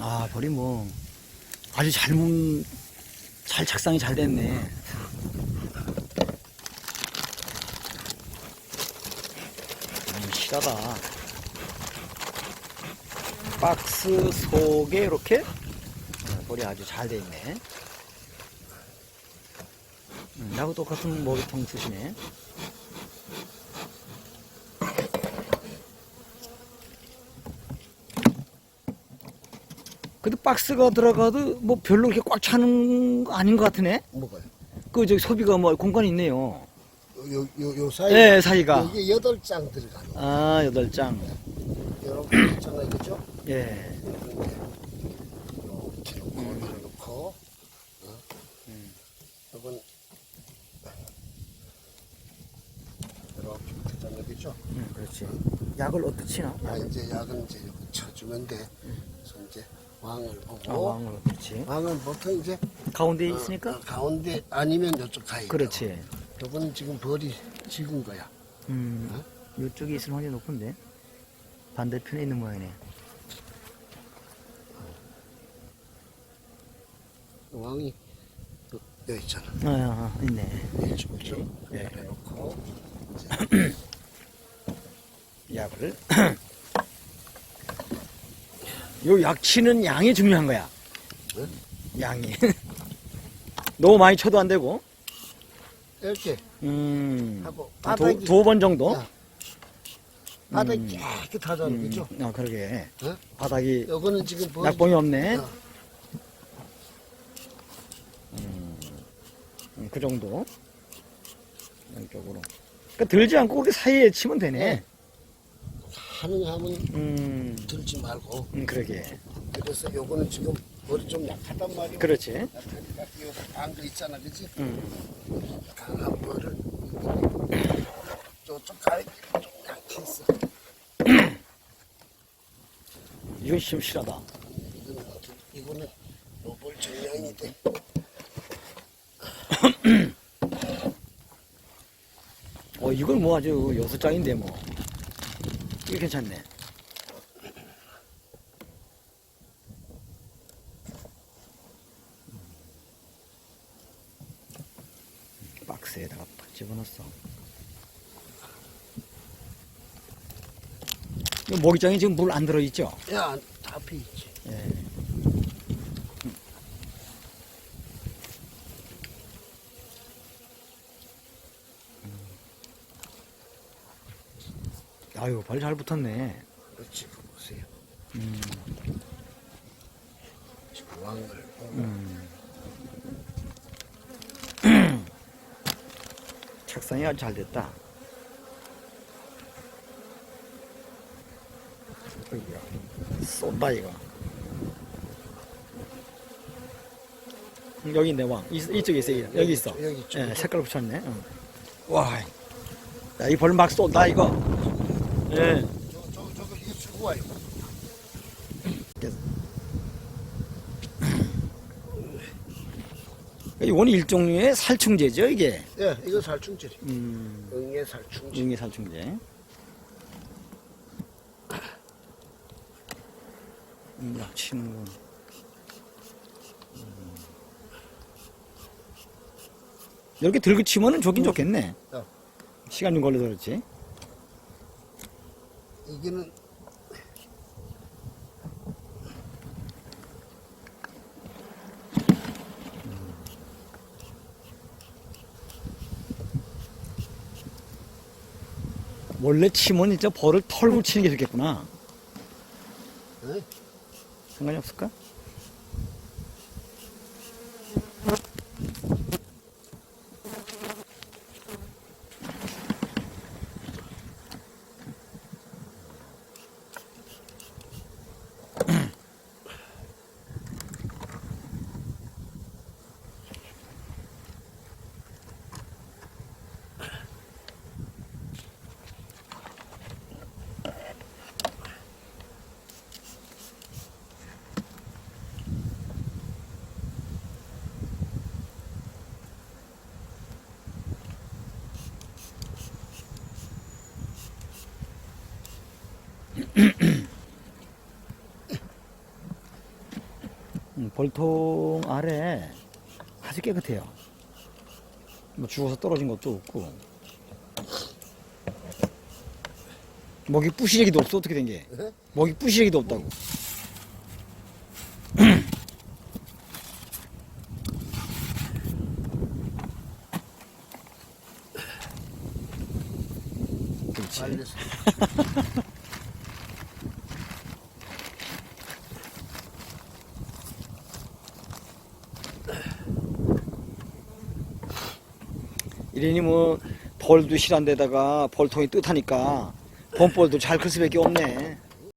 아, 벌이 뭐, 아주 잘, 문, 잘 착상이 잘 됐네. 음, 실하다. 박스 속에 이렇게 어, 벌이 아주 잘 돼 있네. 음, 나하고 똑같은 머리통 쓰시네. 근데 박스가 들어가도 뭐 별로 이렇게 꽉 차는 거 아닌 것 같으네? 뭐가요? 그 저기 소비가 뭐 공간이 있네요. 요, 요, 요 사이. 네, 사이가. 여기 여덟 장 들어가는. 아, 여덟 장. 여러분 있잖아요, 그죠? 예. 이렇게 놓고, 이렇게 놓고. 어? 음. 이건 이렇게 되잖아요, 그죠? 음, 그렇지. 약을 어떻게 치나? 아, 이제 약은 이제 쳐주면 돼. 그래서 이제 왕을 보고. 아, 왕을 그렇지. 왕은 보통 이제 가운데 어, 있으니까? 어, 가운데 아니면 이쪽 가야 그렇지. 저건 지금 벌이 식은 거야. 음, 이쪽에 있을 확률이 높은데. 반대편에 있는 모양이네. 왕이 여- 여기 있잖아. 아, 아, 아, 있네. 이쪽으로 예. 해놓고 약을. 요 약치는 양이 중요한 거야. 네? 양이. 너무 많이 쳐도 안 되고. 이렇게 음. 하고 두, 바닥이 두 번 정도? 야, 바닥이 음. 깨끗하잖아, 음, 그죠? 아, 그러게. 어? 바닥이 요거는 지금 벌이 낙봉이 없네. 어, 음, 그 정도. 양쪽으로. 그러니까 들지 않고 거기 사이에 치면 되네. 네. 하는 하면 음, 들지 말고 음, 그러게. 그래서 요거는 지금 벌이 좀 약하단 말이야. 그렇지. 약하니까 방거 있잖아, 그지? 음, 강한 벌을 저쪽 가야 좀 약했어. 이건 좀 실하다. 이거는 어떻게- 이거는 요벌 정량이 돼. 어, 이건 뭐 아주 여섯 장인데 뭐. 이게 괜찮네. 박스에다가 팍 집어넣었어. 이 모기장에 지금 물 안 들어있죠? 야, 다 앞에 있지. 예. 아유, 발 잘 붙었네. 그렇지, 보세요. 음, 지금 왕을 보고 음. 책상이 아주 잘 됐다. 어이구야. 쏜다, 이거. 음, 여기 있네, 왕. 이, 이쪽에 있어, 여기, 여기 있어. 여기 있죠. 예, 색깔 붙였네. 응. 와. 야, 이 벌 막 쏜다, 이거. 예. 저, 저, 저거 이거 주고 와요. 이건 일종의 살충제죠, 이게. 예, 이거 살충제리. 음, 응애 살충제. 용의 살충제. 음, 약 치는군. 음. 이렇게 들고 치면은 좋긴 좋겠네. 어. 시간 좀 걸려서 그렇지. 이게는 원래 치면 진짜 벌을 털고 치는 게 좋겠구나. 예? 상관이 없을까? 벌통 아래 아주 깨끗해요. 뭐 죽어서 떨어진 것도 없고. 먹이 부시래기도 없어 어떻게 된 게? 예? 먹이 부시래기도 없다고. 그렇지. 알겠어. 이러니 뭐 벌도 실한 데다가 벌통이 뜻하니까 범벌도 잘 클 수밖에 없네.